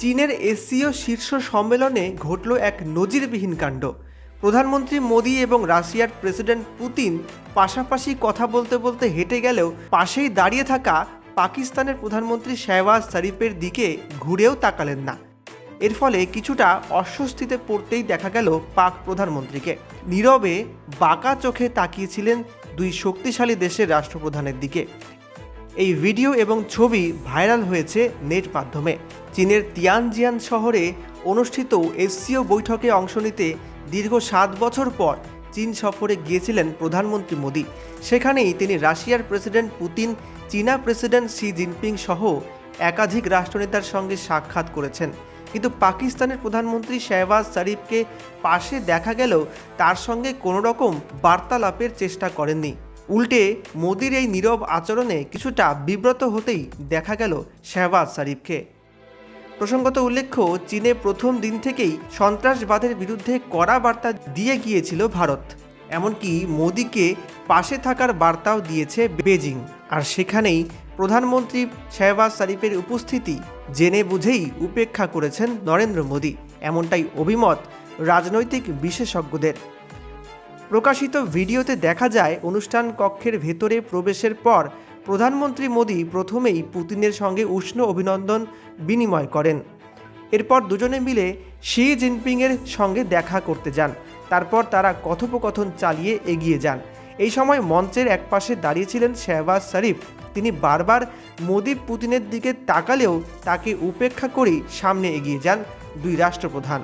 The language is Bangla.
চীনের এসিও শীর্ষ সম্মেলনে ঘটল এক নজিরবিহীন কাণ্ড। প্রধানমন্ত্রী মোদী এবং রাশিয়ার প্রেসিডেন্ট পুতিন পাশাপাশি কথা বলতে বলতে হেঁটে গেলেও পাশেই দাঁড়িয়ে থাকা পাকিস্তানের প্রধানমন্ত্রী শেহবাজ শরীফের দিকে ঘুরেও তাকালেন না। এর ফলে কিছুটা অস্বস্তিতে পড়তেই দেখা গেল পাক প্রধানমন্ত্রীকে। নীরবে বাঁকা চোখে তাকিয়েছিলেন দুই শক্তিশালী দেশের রাষ্ট্রপ্রধানের দিকে। এই ভিডিও এবং ছবি ভাইরাল হয়েছে নেট মাধ্যমে। চীনের তিয়ানজিয়ান শহরে অনুষ্ঠিত এসসিও বৈঠকে অংশ নিতে দীর্ঘ সাত বছর পর চীন সফরে গিয়েছিলেন প্রধানমন্ত্রী মোদী। সেখানেই তিনি রাশিয়ার প্রেসিডেন্ট পুতিন, চীনা প্রেসিডেন্ট শি জিনপিং সহ একাধিক রাষ্ট্রনেতার সঙ্গে সাক্ষাৎ করেছেন। কিন্তু পাকিস্তানের প্রধানমন্ত্রী শেহবাজ শরীফকে পাশে দেখা গেলেও তার সঙ্গে কোনো রকম বার্তালাপের চেষ্টা করেননি। উল্টে মোদির এই নীরব আচরণে কিছুটা বিব্রত হতেই দেখা গেল শেহবাজ শরীফকে। প্রসঙ্গত উল্লেখ্য, চীনে প্রথম দিন থেকেই সন্ত্রাসবাদের বিরুদ্ধে কড়া বার্তা দিয়ে গিয়েছিল ভারত। এমনকি মোদিকে পাশে থাকার বার্তাও দিয়েছে বেজিং আর সেখানেই প্রধানমন্ত্রী শেহবাজ শরীফের উপস্থিতি জেনে বুঝেই উপেক্ষা করেছেন নরেন্দ্র মোদী। এমনটাই অভিমত রাজনৈতিক বিশেষজ্ঞদের। প্রকাশিত ভিডিওতে দেখা যায়, অনুষ্ঠান কক্ষের ভেতরে প্রবেশের পর প্রধানমন্ত্রী মোদী প্রথমেই পুতিনের সঙ্গে উষ্ণ অভিনন্দন বিনিময় করেন। এরপর দুজনে মিলে শি জিনপিংয়ের সঙ্গে দেখা করতে যান। তারপর তারা কথোপকথন চালিয়ে এগিয়ে যান। এই সময় মঞ্চের একপাশে দাঁড়িয়েছিলেন শেহবাজ শরীফ। তিনি বারবার মোদী পুতিনের দিকে তাকালেও তাকে উপেক্ষা করেই সামনে এগিয়ে যান দুই রাষ্ট্রপ্রধান।